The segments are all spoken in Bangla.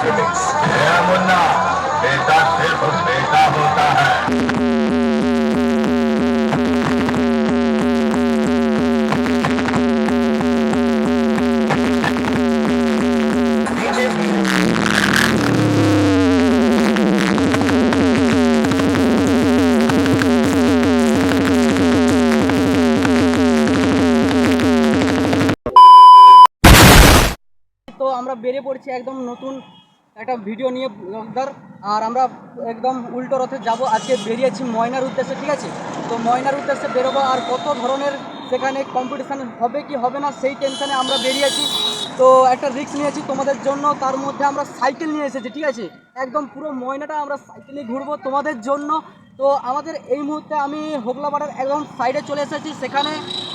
मेरा मुन्ना बेटा सिर्फ बेटा होता है তো আমরা বেরিয়ে পড়ছি একদম নতুন একটা ভিডিও নিয়ে ব্লগদার আর আমরা একদম উল্টো রথে যাব। আজকে বেরিয়েছি ময়নার উদ্দেশ্যে, ঠিক আছে? তো ময়নার উদ্দেশ্যে বেরোবো। আর কত ধরনের সেখানে কম্পিটিশান হবে কি হবে না, সেই টেনশানে আমরা বেরিয়েছি। তো একটা রিস্ক নিয়েছি তোমাদের জন্য। তার মধ্যে আমরা সাইকেল নিয়ে এসেছি, ঠিক আছে? একদম পুরো ময়নাটা আমরা সাইকেলে ঘুরবো তোমাদের জন্য। তো আমাদের এই মুহূর্তে আমি হোগলাপাড়ার একদম সাইডে চলে এসেছি। সেখানে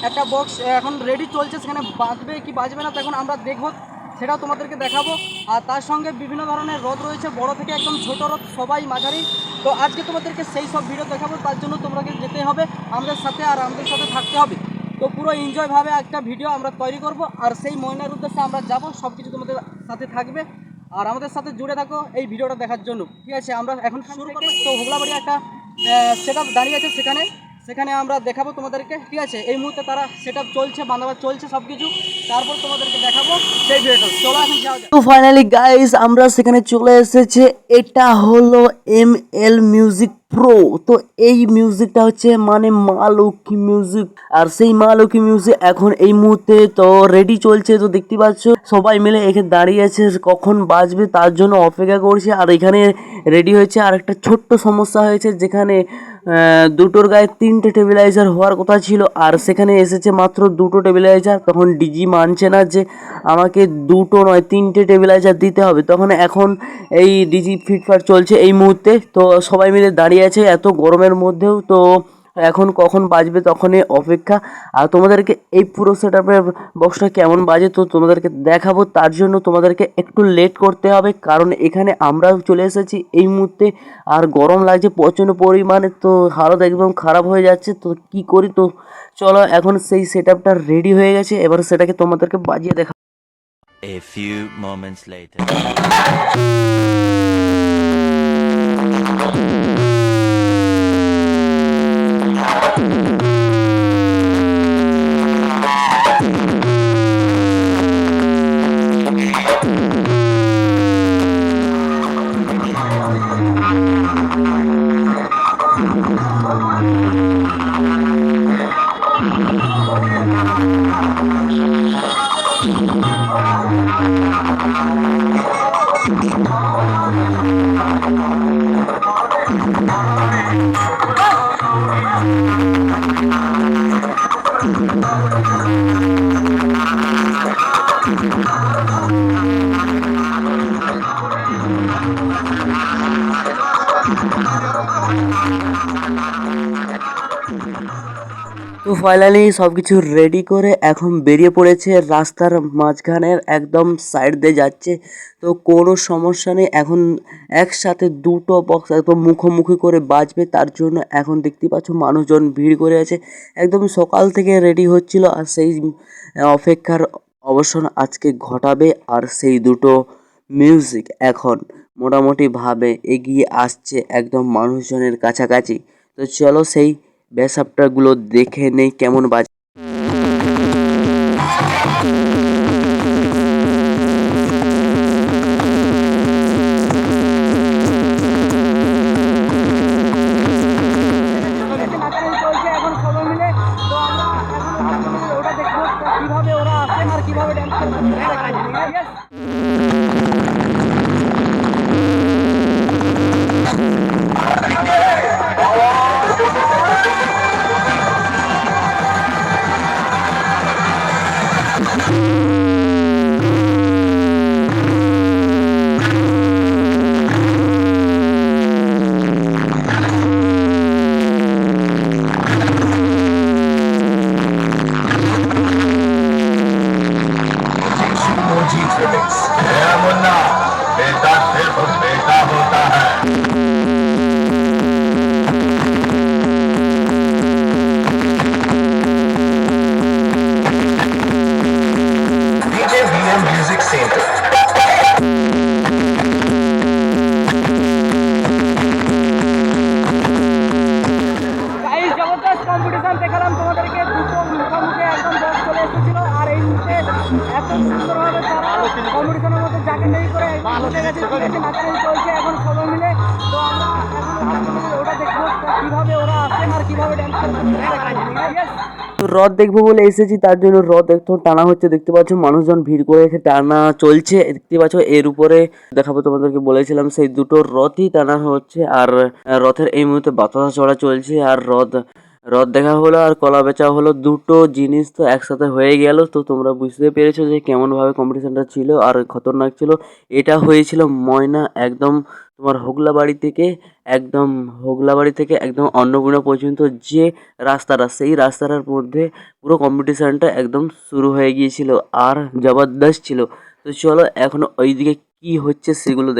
একটা বক্স এখন রেডি চলছে। সেখানে বাজবে কি বাজবে না, তখন আমরা দেখব। সেটাও তোমাদেরকে দেখাবো। আর তার সঙ্গে বিভিন্ন ধরনের রথ রয়েছে, বড় থেকে একদম ছোট রথ সবাই মাঝারি। তো আজকে তোমাদেরকে সেই সব ভিডিও দেখাবো, তার জন্য তোমাকে যেতে হবে, আমাদের সাথে আর আমাদের সাথে থাকতে হবে। তো পুরো এনজয়ভাবে একটা ভিডিও আমরা তৈরি করব, আর সেই ময়নার উদ্দেশ্যে আমরা যাব সব কিছু তোমাদের সাথে থাকবে। আর আমাদের সাথে জুড়ে থাকো এই ভিডিওটা দেখার জন্য। ঠিক আছে, আমরা এখন শুরু করব। তো হোগলাবাড়ি একটা সেট দাঁড়িয়ে আছে সেখানে। সেখানে আমরা দেখাবো তোমাদেরকে, ঠিক আছে? এই মুহূর্তে তারা সেট চলছে বাঁধাবার চলছে সব কিছু তারপর তোমাদেরকে দেখাবো সেই ভিডিওটা চলো তো ফাইনালি গাইস আমরা সেখানে চলে এসেছে। এটা হলো এম এল মিউজিক প্রো তো এই মিউজিকটা হচ্ছে মানে মা লক্ষ্মী মিউজিক আর সেই মা লক্ষ্মী মিউজিক এখন এই মুহূর্তে তো রেডি চলছে, তো দেখতে পাচ্ছ? সবাই মিলে এখানে দাঁড়িয়ে আছে, কখন বাজবে তার জন্য অপেক্ষা করছে। আর এখানে রেডি হয়েছে আর একটা ছোট্ট সমস্যা হয়েছে, যেখানে দুটোর গায়ে তিনটে টেবিলাইজার হওয়ার কথা ছিল, আর সেখানে এসেছে মাত্র দুটো টেবিলাইজার তখন ডিজি মানছে না যে আমাকে দুটো নয়, তিনটে টেবিলাইজার দিতে হবে। তখন এখন এই ডিজি ফিটফাট চলছে এই মুহূর্তে। তো সবাই মিলে দাঁড়িয়ে আছে এত গরমের মধ্যেও। তো এখন কখন বাজবে তখনই অপেক্ষা। আর তোমাদেরকে এই পুরো সেট আপের বক্সটা কেমন বাজে তো তোমাদেরকে দেখাবো। তার জন্য তোমাদেরকে একটু লেট করতে হবে কারণ এখানে আমরাও চলে এসেছি এই মুহূর্তে। আর গরম লাগছে প্রচণ্ড পরিমাণে তো হালত একদম খারাপ হয়ে যাচ্ছে তো কি করি তো চলো এখন সেই সেট আপটা রেডি হয়ে গেছে। এবার সেটাকে তোমাদেরকে বাজিয়ে দেখা A few moments later. তো ফাইনালি সব কিছু রেডি করে এখন বেরিয়ে পড়েছে রাস্তার মাঝখানের একদম সাইড দিয়ে যাচ্ছে। তো কোনো সমস্যা নেই, এখন একসাথে দুটো বক্স একদম মুখোমুখি করে বাজবে, তার জন্য এখন দেখতে পাচ্ছ মানুষজন ভিড় করে আছে। একদম সকাল থেকে রেডি হচ্ছিল আর সেই অপেক্ষার অবসান আজকে ঘটাবে আর সেই দুটো মিউজিক এখন মোটামুটিভাবে এগিয়ে আসছে একদম মানুষজনের কাছাকাছি। তো চলো সেই ব্যাসাপটাগুলো দেখে নেই কেমন বাজে। নাচানাচি তো রথ দেখব বলে এসেছি তার জন্য রথ একটু টানা হচ্ছে দেখতে পাচ্ছ মানুষজন ভিড় করে এসে টানা চলছে দেখতে পাচ্ছ এর উপরে দেখাবো তোমাদেরকে বলেছিলাম সেই দুটো রথই টানা হচ্ছে আর রথের এই মুহূর্তে বাতাসা চড়া চলছে আর রথ রথ দেখা হলো আর কলা বেচা হলো, দুটো জিনিস তো একসাথে হয়ে গেল। তো তোমরা বুঝতে পেরেছ যে কেমনভাবে কম্পিটিশনটা ছিল আর খতরনাক ছিল। এটা হয়েছিল ময়না একদম তোমার হোগলা বাড়ি থেকে, একদম হোগলা বাড়ি থেকে একদম অন্নপূর্ণা পর্যন্ত যে রাস্তাটা, সেই রাস্তাটার মধ্যে পুরো কম্পিটিশানটা একদম শুরু হয়ে গিয়েছিল আর জবরদস্ত ছিল। তো চলো এখন ওইদিকে কি হচ্ছে সেগুলো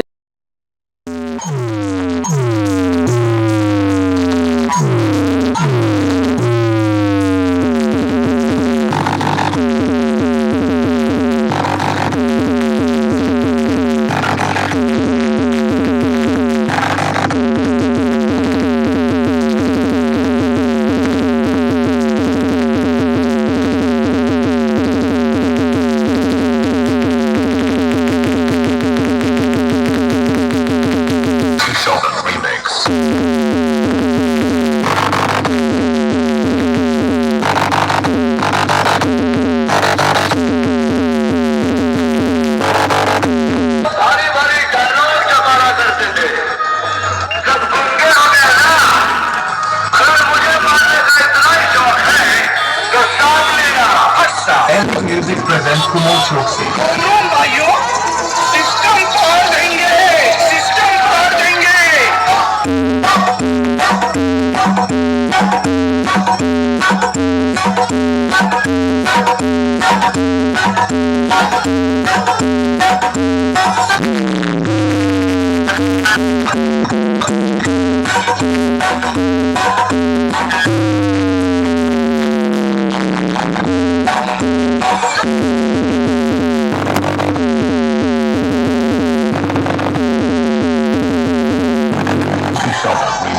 Show me.